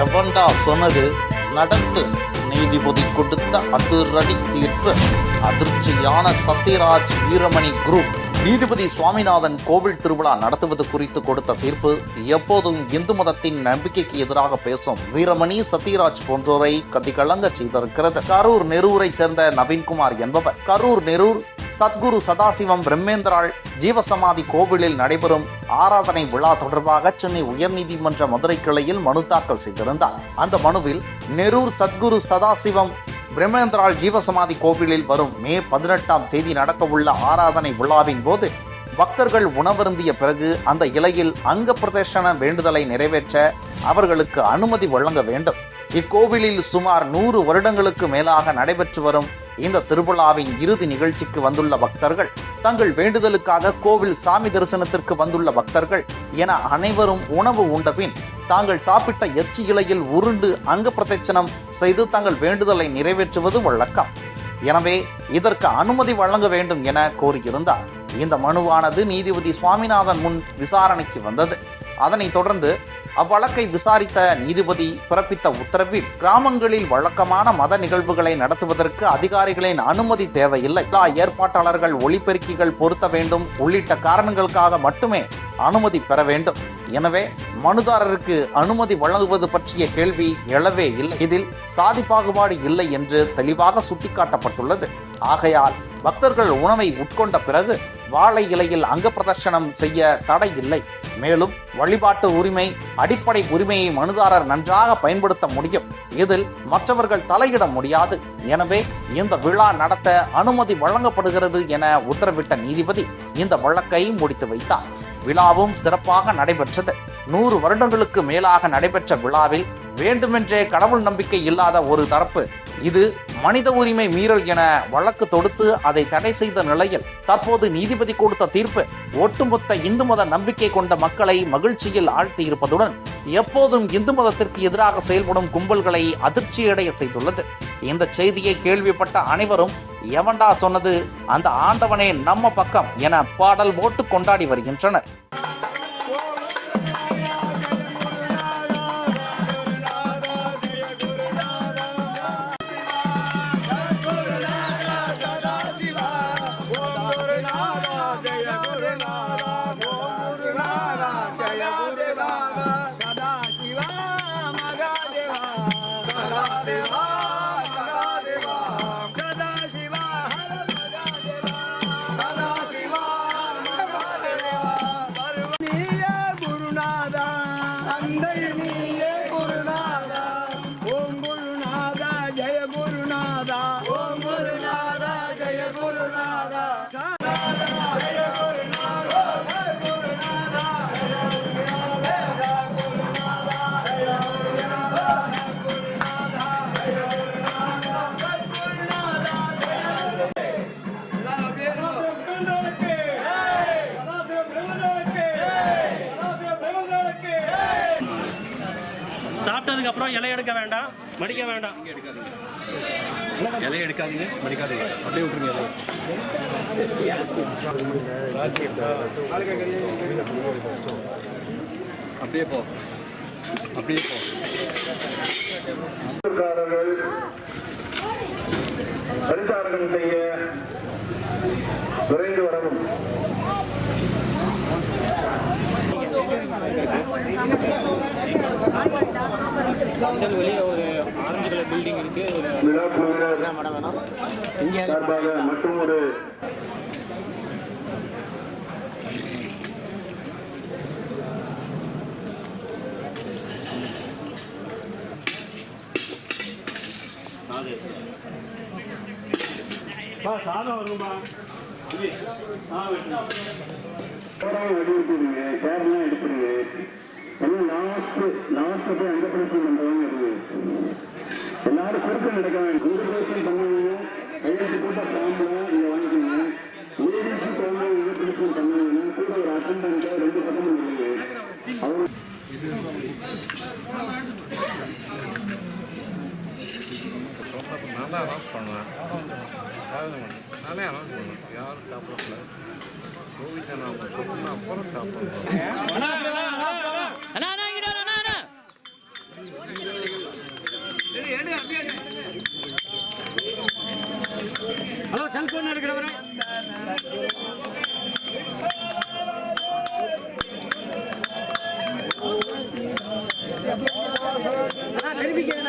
எவன்டா சொன்னது? நடத்து. நீதிபதி கொடுத்த அதிரடி தீர்ப்பு. அதிர்ச்சியான சத்யராஜ் வீரமணி குரூப் நீதிபதி சுவாமிநாதன் கோவில் திருவிழா நடத்துவது குறித்து கொடுத்த தீர்ப்பு எப்போதும் இந்து மதத்தின் நம்பிக்கைக்கு எதிராக பேசும் வீரமணி சத்யராஜ் போன்றோரை கதிகலங்க செய்திருக்கிறது. கரூர் நெரூரை சேர்ந்த நவீன்குமார் என்பவர். கரூர் நெரூர் சத்குரு சதாசிவம் பிரம்மேந்திராள் ஜீவசமாதி கோவிலில் நடைபெறும் ஆராதனை விழா தொடர்பாக சென்னை உயர்நீதிமன்ற மதுரை கிளையில் மனு தாக்கல் செய்திருந்தார். அந்த மனுவில் நெரூர் சத்குரு சதாசிவம் பிரம்மேந்திராள் ஜீவசமாதி கோவிலில் வரும் மே பதினெட்டாம் தேதி நடக்கவுள்ள ஆராதனை விழாவின் போது பக்தர்கள் உணவருந்திய பிறகு அந்த இலையில் அங்க பிரதேசன வேண்டுதலை நிறைவேற்ற அவர்களுக்கு அனுமதி வழங்க வேண்டும். இக்கோவிலில் சுமார் நூறு வருடங்களுக்கு மேலாக நடைபெற்று வரும் இந்த திருவிழாவின் இறுதி நிகழ்ச்சிக்கு வந்துள்ள பக்தர்கள் தங்கள் வேண்டுதலுக்காக கோவில் சாமி தரிசனத்திற்கு வந்துள்ள பக்தர்கள் என அனைவரும் உணவு உண்டபின் தாங்கள் சாப்பிட்ட எச்சி இலையில் உருண்டு அங்க பிரதட்சணம் செய்து தங்கள் வேண்டுதலை நிறைவேற்றுவது வழக்கம். எனவே இதற்கு அனுமதி வழங்க வேண்டும் என கோரியிருந்தார். இந்த மனுவானது நீதிபதி சுவாமிநாதன் முன் விசாரணைக்கு வந்தது. அதனைத் தொடர்ந்து அவ்வழக்கை விசாரித்த நீதிபதி பிறப்பித்த உத்தரவில் கிராமங்களில் வழக்கமான மத நிகழ்வுகளை நடத்துவதற்கு அதிகாரிகளின் அனுமதி தேவையில்லை. எல்லா ஏற்பாட்டாளர்கள் ஒளிபெருக்கிகள் பொருத்த வேண்டும். உள்ளிட்ட காரணங்களுக்காக மட்டுமே அனுமதி பெற வேண்டும். எனவே மனுதாரருக்கு அனுமதி வழங்குவது பற்றிய கேள்வி எழவே இல்லை. இதில் சாதி பாகுபாடு இல்லை என்று தெளிவாக சுட்டிக்காட்டப்பட்டுள்ளது. ஆகையால் பக்தர்கள் உணவை உட்கொண்ட பிறகு வாழை இலையில் அங்க பிரதர்ஷனம் செய்ய தடை இல்லை. மேலும் வழிபாட்டு உரிமை அடிப்படை உரிமையை மனுதாரர் நன்றாக பயன்படுத்த முடியும். இதில் மற்றவர்கள் தலையிட முடியாது. எனவே இந்த விழா நடத்த அனுமதி வழங்கப்படுகிறது என உத்தரவிட்ட நீதிபதி இந்த வழக்கை முடித்து வைத்தார். விழாவும் சிறப்பாக நடைபெற்றது. நூறு வருடங்களுக்கு மேலாக நடைபெற்ற விழாவில் வேண்டுமென்றே கடவுள் நம்பிக்கை இல்லாத ஒரு தரப்பு இது மனித உரிமை மீறல் என வழக்கு தொடுத்து அதை தடை செய்த நிலையில் தற்போது நீதிபதி கொடுத்த தீர்ப்பு ஒட்டுமொத்த இந்து மத நம்பிக்கை கொண்ட மக்களை மகிழ்ச்சியில் ஆழ்த்தியிருப்பதுடன் எப்போதும் இந்து மதத்திற்கு எதிராக செயல்படும் கும்பல்களை அதிர்ச்சியடைய செய்துள்ளது. இந்த செய்தியை கேள்விப்பட்ட அனைவரும் எவன்டா சொன்னது? அந்த ஆண்டவனே நம்ம பக்கம் என பாடல் போட்டு கொண்டாடி வருகின்றனர். நீயே குருநாதா தந்தை நீயே குருநாதா சாப்பிட்டதுக்கு அப்புறம் இலை எடுக்க வேண்டாம் மடிக்க வேண்டாம். இலையை எடுக்காதீங்க மடிக்காதீங்க. அப்படியே விட்டுருங்க. அப்படியே போ. அப்படியே போ. பரிசாரகம் செய்ய விரைந்து வரவும். வெளியில ஒரு ஆரஞ்சு கலர் பில்டிங் இருக்கு. விழா குழுவினர் சார்பாக மற்றும் ஒரு போராக வடிவெடுத்துருங்க சேர்லாம் எடுத்துருங்க எல்லாம் லாஸ்ட் லாஸ்ட் போய் அங்க பிரச்சனை பண்றவங்க இருக்கு எல்லாரும் குறுக்க நடக்க வேண்டாம் உங்க பிரச்சனை பண்ணுவீங்க கையெழுத்து கூட்ட ஃபார்ம்ல இங்க வாங்கிக்கோங்க லேடிஸ் போங்க உங்க பிரச்சனை பண்ணுவீங்க கூட ஒரு அட்டண்டன்ட் ரெண்டு பக்கமும் நில்லுங்க அவங்க நான் தான் அனௌன்ஸ் பண்ணுவேன் நானே அனௌன்ஸ் பண்ணுவேன் யாரும் சாப்பிடல கோவிட் நான் சொன்னா அப்புறம் சாப்பிடுவேன் ஹலோ செல்போன் எடுக்கிறவரே. தெரிவிக்கிறேன்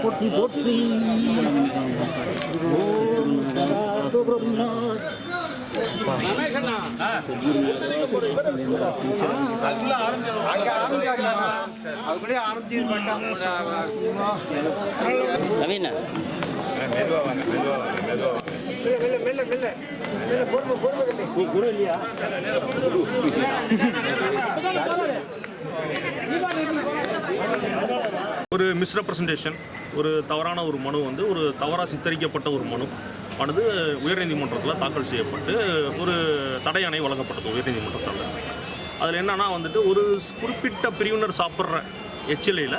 কোটি কোটি రవీనా మెదవ మెదవ మెదవ ஒரு மிஸ்ரெப்ரசன்டேஷன் ஒரு தவறான ஒரு மனு வந்து ஒரு தவறாக சித்தரிக்கப்பட்ட ஒரு மனு. ஆனது உயர்நீதிமன்றத்தில் தாக்கல் செய்யப்பட்டு ஒரு தடையாணை வழங்கப்பட்டது உயர்நீதிமன்றத்தால். அதில் என்னென்னா வந்துட்டு ஒரு குறிப்பிட்ட பிரிவினர் சாப்பிட்ற எச்சிலையில்